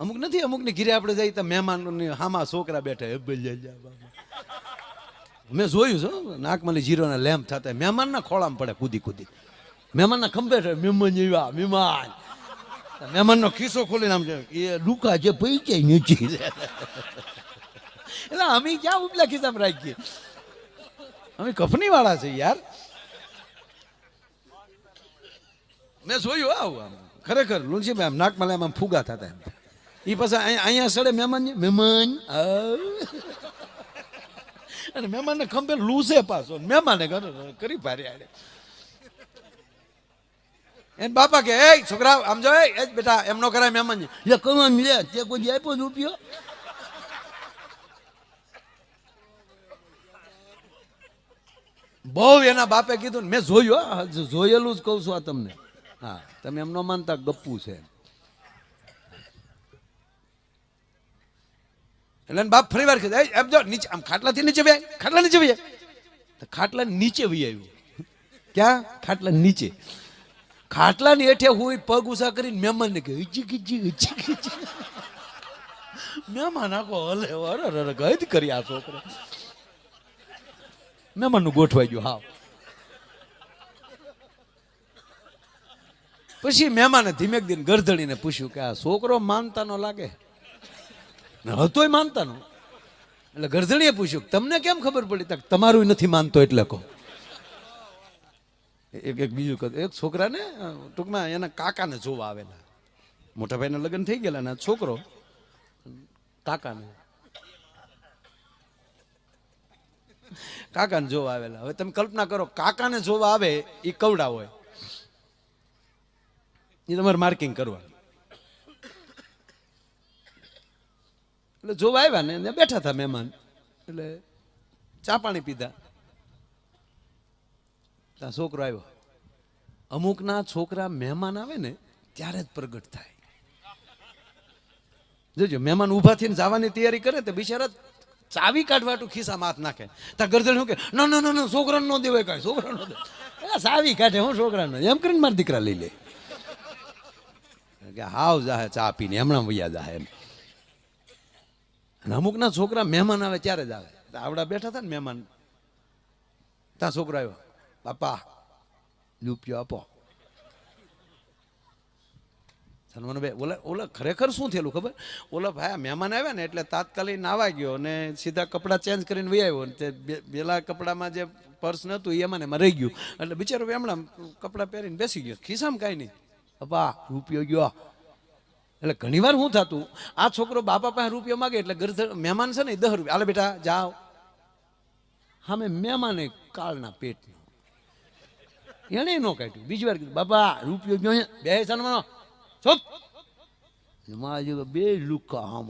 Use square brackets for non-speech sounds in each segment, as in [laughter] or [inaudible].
અમુક નથી અમુકની ઘીરે આપણે જઈએ તો મહેમાન હામાં છોકરા બેઠા મેં જોયું છે નાકમાલી જીરોના લેમ્પ થતા મહેમાનના ખોળામાં પડે કૂદી કૂદી. મહેમાનના ખંભે છે, મહેમાન જેવા મહેમાન. મહેમાનનો ખિસ્સો ખોલીને આમ એ લુકા જે પૈકે નીચે નીચી એટલે અમે ક્યાં ઉપલા ખિસ્સામાં રાખીએ? અમે કફની વાળા છે યાર. મેં જોયું, આવું આમ. ખરેખર, લુણસીભાઈ આમ નાકમાં આમ ફુગા થતા એમ. એ પછી અહીંયા સડે મહેમાન મહેમાન. [laughs] અને મહેમાનને ખંભે લૂસે પાછો. મહેમાને કરી ભારે આડે. એને બાપા કે એ છોકરા, આમ જો એ બેટા, એમ નો કરાય મહેમાન લે, કમાન લે, તે કોઈ આપ્યો જ રૂપિયો? બહુ એના બાપે કીધું મેં જોયું જોયેલું જ કહું છું આ તમને. હા, તમે એમ ન માનતા ગપ્પુ છે એટલે બાપ ફરી વાર કીધું "એ, એમ જો નીચે આમ ખાટલાથી નીચે ભાઈ ખાટલા નીચે ભાઈ તો ખાટલા નીચે ભાઈ આવ્યું. ક્યાં? ખાટલા નીચે. ખાટલાની હેઠે હું પગ ઉષા કરીને મહેમાનને કહ્યું ઈચી કીચી ઈચી કીચી મહેમાન આખો હલે અરે અરે ગઈ કરી આ છોકરો. મહેમાનનું ગોઠવાઈ ગયું હા પછી મહેમાને ધીમેક દિન ગરધણીને પૂછ્યું કે આ છોકરો માનતા નો લાગે? હતોય માનતા નો એટલે ગરજણીએ પૂછ્યું, તમને કેમ ખબર પડી? તમારું નથી માનતો એટલે કહો. એક એક બીજું કહું, એક છોકરાને ટૂંકમાં એના કાકાને જોવા આવેલા. મોટા ભાઈના લગ્ન થઈ ગયેલા ને છોકરો, કાકાને. કાકાને જોવા આવેલા. હવે તમે કલ્પના કરો, કાકાને જોવા આવે એ કવડા હોય. એ તમારે માર્કિંગ કરવાનું એટલે જોવા આવ્યા ને એને બેઠા હતા મહેમાન. એટલે ચા પાણી પીધા. ત્યાં છોકરો આવ્યો. અમુકના છોકરા મહેમાન આવે ને, ત્યારે જ પ્રગટ થાય. જોજો, મહેમાન ઊભા થઈને જવાની તૈયારી કરે તો બિચારા ચાવી કાઢવાટું ખિસ્સામાં હાથ નાખે. ત્યાં ગરદણ શું કે, ના ના ના છોકરાને ન દેવાય કાંઈ, છોકરાને ન ચાવી કાઢે હું છોકરાને. એમ કરીને મારા દીકરા લઈ લે. કે હાવ જાહે ચા પીને, હમણાં વૈયા જાહે એમ. અને અમુકના છોકરા મહેમાન આવે ત્યારે જ આવે. આવડા બેઠા હતા ને મહેમાન. ત્યાં છોકરો આવ્યો, બાપા રૂપિયો આપો. સન્માનભાઈ ઓલા ઓલા ખરેખર શું થયેલું ખબર? ઓલા ભાઈ મહેમાન આવ્યા ને એટલે તાત્કાલિક નાવા ગયો અને સીધા કપડાં ચેન્જ કરીને વહી આવ્યો. તે પેલા કપડામાં જે પર્સ નહોતું એ એમાં એમાં રહી ગયું. એટલે બિચારો એમણા કપડાં પહેરીને બેસી ગયો. ખિસ્સામાં કાંઈ નહીં. બાપા રૂપિયો ગયો. એટલે ઘણીવાર શું થતું, આ છોકરો બાપા પાસે રૂપિયો માગે એટલે ઘર મહેમાન છે ને દસ રૂપિયા. હાલે બેટા, જાઓ. સામે મહેમાને કાળના પેટનો એને ન કાઢ્યું. બીજી વાર કીધું, બાપા, રૂપિયો ગયો બે સન્માનો ચૂપ મારા બે લુકા આમ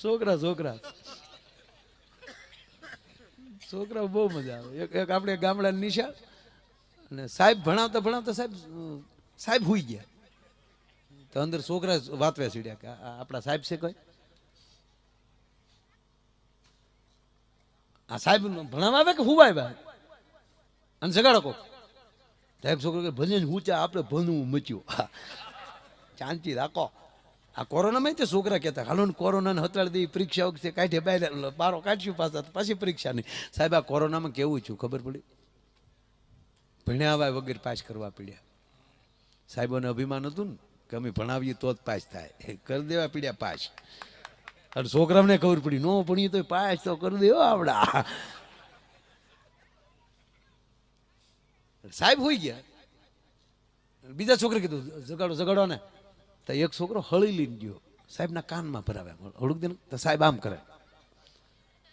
છોકરા છોકરા. છોકરા બહુ મજા આવે. એક આપણે ગામડાની નિશા અને સાહેબ ભણાવતા ભણાવતા સાહેબ સાહેબ હુઈ ગયા. તો અંદર છોકરા વાતવે સીડ્યા કે આપણા સાહેબ છે કોઈ? આ સાહેબ ભણાવવા આવે કે હુવા આવ્યા અને જગાડો કો સાહેબ છોકરો કે હું ચા આપણે ભણવું મચ્યું. હા. શાંતિ રાખો. આ કોરોનામાં તે છોકરા કહેતા, હાલો ને કોરોનાને હતાડી દઈ પરીક્ષા વખતે કાઢે બહાર બારો કાઢશું પાછા પાછી પરીક્ષા નહીં સાહેબ, આ કોરોનામાં કેવું છું ખબર પડી? ભણ્યા આવા વગર પાસ કરવા પડ્યા. સાહેબોને અભિમાન હતું ને કે અમે ભણાવીએ તો જ પાસ થાય. કરી દેવા પડ્યા પાસ. અને છોકરાઓને ખબર પડી, નો ભણીએ તો પાસ તો કરી દેવો આવડા. સાહેબ હોઈ ગયા. બીજા છોકરે કીધું, જગાડો જગાડો ને. તો એક છોકરો હળી લઈને ગયો. સાહેબના કાનમાં ભરાવે હળુક દે તો સાહેબ આમ કરે.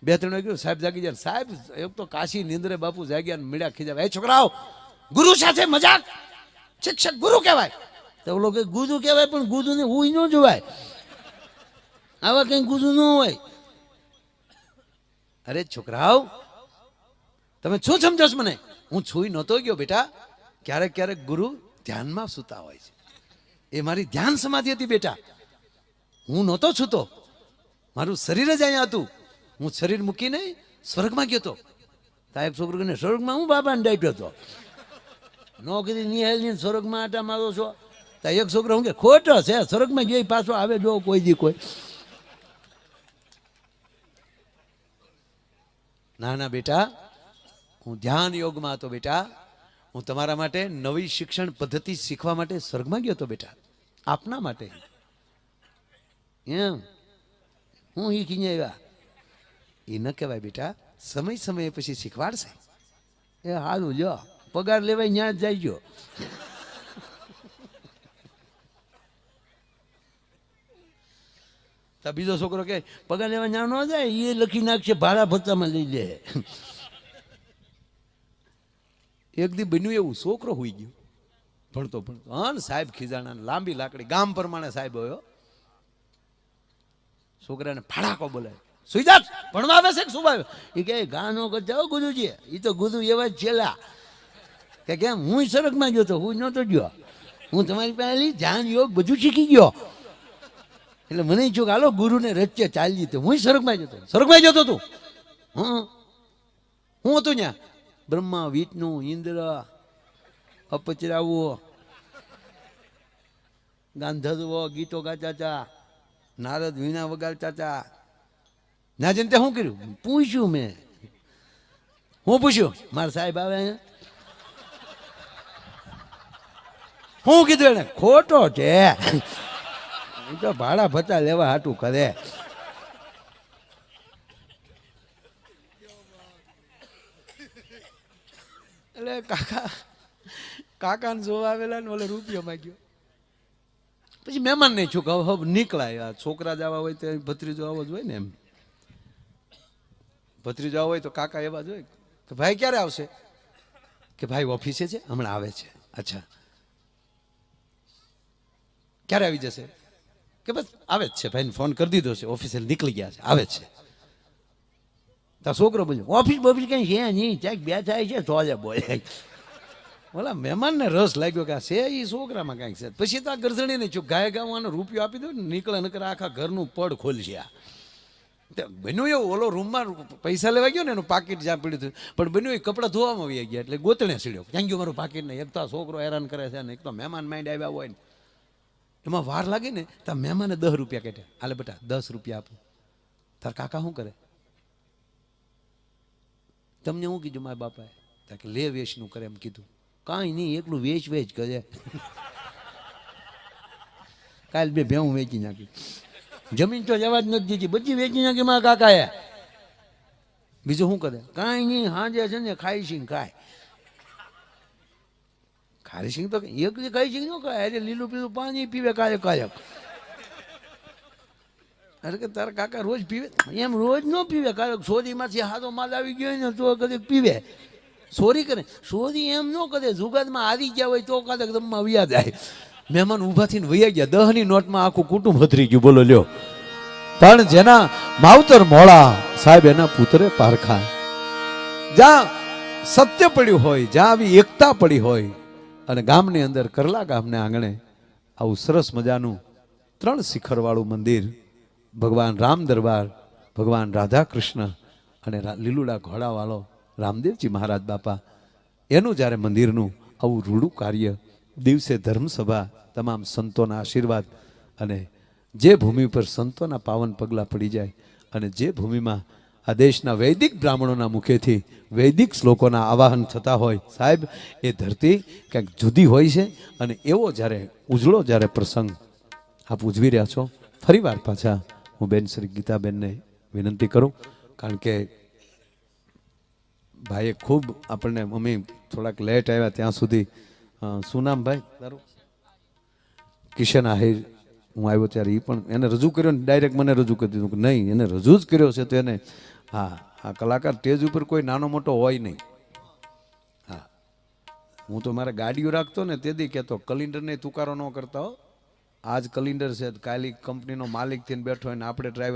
બે ત્રણ ગયું સાહેબ જાગી જાય સાહેબ, એક તો કાશી નિંદ્રે બાપુ જાગ્યા મીડા ખીજાવે. એ છોકરાઓ ગુરુ સાથે મજાક. શિક્ષક ગુરુ કહેવાય. તો ઓલો કે ગુરુ કહેવાય, પણ ગુરુને હું ન જોવાય. આવા કંઈ ગુરુ ન હોય. અરે છોકરાઓ, તમે શું સમજો છો મને? હું છુઈ નહોતો ગયો બેટા. ક્યારેક ક્યારેક ગુરુ ધ્યાનમાં સૂતા હોય છે. એ મારી ધ્યાન સમાધિ હતી બેટા. હું નહોતો છૂતો. મારું શરીર જ અહીંયા હતું. હું શરીર મૂકીને સ્વર્ગમાં ગયો હતો. સાહેબ છોકરો સ્વર્ગમાં હું બાબાને ડાટ્યો હતો. નો કીધી નિહાલ સ્વર્ગમાં આટા મારો છો? તો એક છોકરો હું કે, ખોટો છે, સ્વર્ગમાં ગઈ પાછો આવે જો કોઈ દી કોઈ. ના ના, બેટા, હું ધ્યાન યોગમાં હતો બેટા. હું તમારા માટે નવી શિક્ષણ પદ્ધતિ શીખવા માટે સ્વર્ગમાં ગયો હતો બેટા. આપના માટે. એમ? હું એ ખીને આવ્યા. એ ન કહેવાય બેટા. સમય સમયે પછી શીખવાડશે. એ સારું જો પગાર લેવાય ત્યાં જ જાય તો બીજો છોકરો કે પગાર લેવા ત્યાં ન જાય એ લખી નાખશે, ભાડા ભત્તામાં લઈ લે. એક દી બન્યું એવું, છોકરો હોઈ ગયો. ભણતો ભણતો. હા ને સાહેબ ખીજાણા લાંબી લાકડી, ગામ પ્રમાણે સાહેબ હોયો છોકરાને ફાડાકો બોલાય. સુઈ જા ભણવા આવે છે કે શું આવે એ કે ગાનો કરતા ગુરુજી. એ તો ગુરુ એવા જ કે કેમ હું સરગમાં ગયો તો હું નહોતો ગયો. હું તમારી પાસે ધ્યાન યોગ બધું શીખી ગયો. એટલે મને જો હાલો ગુરુને રચ્ય ચાલી તો હું સરગમાં જતો. સરગમાં જતો તું? હં? હું હતું ત્યાં બ્રહ્મા, વિષ્ણુ, ઇન્દ્ર, અપચરાવો, ગાંધર્વો, ગીતો ગાતા હતા નારદ વીણા વગાડતા. હતા ના જનતે શું કર્યું? પૂછ્યું મેં. હું પૂછ્યું? મારા સાહેબ આવે અહીંયા? હું કીધું એને ખોટો છે. [laughs] તો ભાડા ભત્તા લેવા હાટું કરે. એટલે કાકા કાકાને જોવા આવેલા ને ઓલે રૂપિયો માગ્યો. પછી મહેમાન નહીં છું કહો હવે નીકળાય. આ છોકરા જવા હોય તો ભત્રીજો આવો જ હોય ને એમ. ભત્રીજો આવો હોય તો કાકા એવા જ હોય. કે ભાઈ ક્યારે આવશે? કે ભાઈ ઓફિસે છે? હમણાં આવે છે. અચ્છા. ક્યારે આવી જશે? કે બસ આવે જ છે ભાઈને ફોન કરી દીધો છે ઓફિસે નીકળી ગયા છે, આવે જ છે. તો છોકરો બોલ્યો ઓફિસ બોફિસ કઈ છે નહીં, ક્યાંક બે થાય છે, તો જ બોલે ઓલા મહેમાનને રસ લાગ્યો કે આ છે એ છોકરામાં કાંઈક છે. પછી તો આ ગરજણી નહીં ગાય ગાવાનો રૂપિયો આપી દો નીકળે, નકર આખા ઘરનું પડ ખોલશે આ. બન્યું એવું, ઓલો રૂમમાં પૈસા લેવા ગયો ને, એનું પાકીટ જ્યાં પીડ્યું હતું. પણ બન્યું એ કપડાં ધોવામાં આવી ગયા, એટલે ગોતણે સીડ્યો. ક્યાં ગયો મારું પાકીટ નહીં એક તો છોકરો હેરાન કરે છે ને, એક તો મહેમાન માઇન્ડ આવ્યા હોય ને. એમાં વાર લાગે ને, તો મહેમાને દસ રૂપિયા કાઢ્યા આલે બેટા, દસ રૂપિયા આપો. તાર કાકા શું કરે? તમને શું કીધું, મારા બાપાએ. તા કે લે વેચનું કરે એમ કીધું. કાંઈ નહીં, એકલું વેચ વેચ કરે. [laughs] કાલ બે ભેવું વેચી નાખી. જમીન તો જવા જ નથી દીધી. બધી વેચી નાખી મારા કાકાએ. બીજું શું કરે? કાંઈ નહીં, હાજે છે ને ખાઈ છે ખાય. ખારી સિંગ તો એકલી ખાઈ સિંગ ન ખાય લીલું પીલું પાણી પીવે કાયક કાયક. અરે કે તારા કાકા રોજ પીવે, એમ રોજ ન પીવે કારક સોરીમાંથી હાથો માલ આવી ગયો ને તો કદાચ પીવે. સોરી કરે સોરી એમ ન કરે, જુગાદમાં આવી ગયા હોય તો કદાચ તમને વ્યા જાય મહેમાન ઊભા થઈને વૈયા ગયા, દહની નોટમાં આખું કુટુંબ હતરી ગયું, બોલો લ્યો. પણ જેના માવતર મોળા સાહેબ એના પુત્રે પારખા. જ્યાં સત્ય પડ્યું હોય, જ્યાં આવી એકતા પડી હોય અને ગામની અંદર કરલા ગામને આંગણે આવું સરસ મજાનું ત્રણ શિખરવાળું મંદિર, ભગવાન રામ દરબાર, ભગવાન રાધા કૃષ્ણ અને લીલુડા ઘોડાવાળો રામદેવજી મહારાજ બાપા, એનું જ્યારે મંદિરનું આવું રૂડું કાર્ય, દિવસે ધર્મસભા, તમામ સંતોના આશીર્વાદ અને જે ભૂમિ પર સંતોના પાવન પગલાં પડી જાય અને જે ભૂમિમાં આ દેશના વૈદિક બ્રાહ્મણોના મુખેથી વૈદિક શ્લોકોના આવાહન થતા હોય. સાહેબ એ ધરતી કંઈક જુદી હોય છે અને એવો જ્યારે ઉજળો જ્યારે પ્રસંગ આપ ઉજવી રહ્યા છો ફરી વાર પાછા હું બેન શ્રી ગીતાબેનને વિનંતી કરું કારણ કે ભાઈએ ખૂબ આપણને મમ્મી થોડાક લેટ આવ્યા ત્યાં સુધી. શું નામ ભાઈ? તારું કિશન આહિર હું આવ્યો ત્યારે એ પણ એને રજૂ કર્યો ને ડાયરેક્ટ મને રજૂ કરી દીધું કે નહીં, એને રજૂ જ કર્યો છે તો એને, હા, આ કલાકાર સ્ટેજ ઉપર કોઈ નાનો મોટો હોય નહીં. હા. હું તો મારે ગાડીઓ રાખતો ને તે દી કહેતો કલિન્ડરને તુકારો ન કરતા હો. આજ કલિન્ડર છે કાલી કંપનીનો માલિક થઈને બેઠો હોય ને, આપણે ડ્રાઈવર